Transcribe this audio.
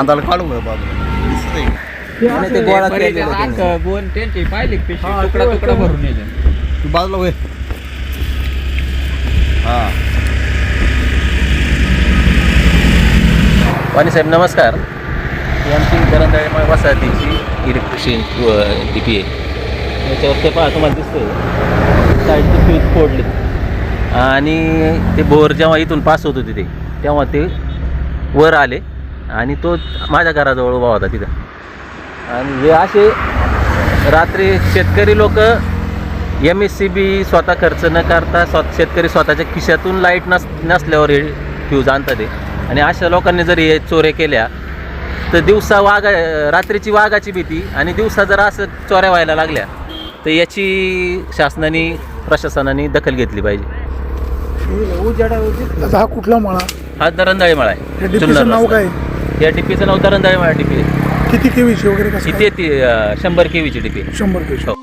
कांदाला काढू का बाजूला. दिसतंय. का? आणि ते गोळा बरेच केलेलं जण त्यांनी. अंक, गोण त्यांचे पाहिले का पिशवी. तुकडा ते तुकडा होतं. भरून येते तू बाजूला वय हा. वाणी साहेब नमस्कार. ही आमची दरंदाळी वसाहतीची इलेक्ट्रिशियन डी पी आहे. याच्यावर ते पहा तुम्हाला दिसतंय. साईडचे फ्यूज फोडले. आणि ते बोर जेव्हा इथून पास होत होते ते तेव्हा ते वर आले. आणि तो माझ्या घराजवळ उभा होता तिथं. आणि हे असे रात्री शेतकरी लोक एम एस सी बी स्वतः खर्च न करता स्व शेतकरी स्वतःच्या खिशातून लाइट नस नसल्यावर हे फ्यूज आणतात ते. आणि अशा लोकांनी जर हे चोऱ्या केल्या तर दिवसा वाघा रात्रीची वाघाची भीती आणि दिवसा जर असं चोऱ्या व्हायला लागल्या तर याची शासनाने प्रशासनाने दखल घेतली पाहिजे. हा कुठला मळा? हा दरंदाळी मळा आहे. नाव. काय? या टिपीचं नाव दरंदाळी मळा टिपी आहे किती केवीची वगैरे कसं किती शंभर केवीची टिपी. शंभर पेज हो.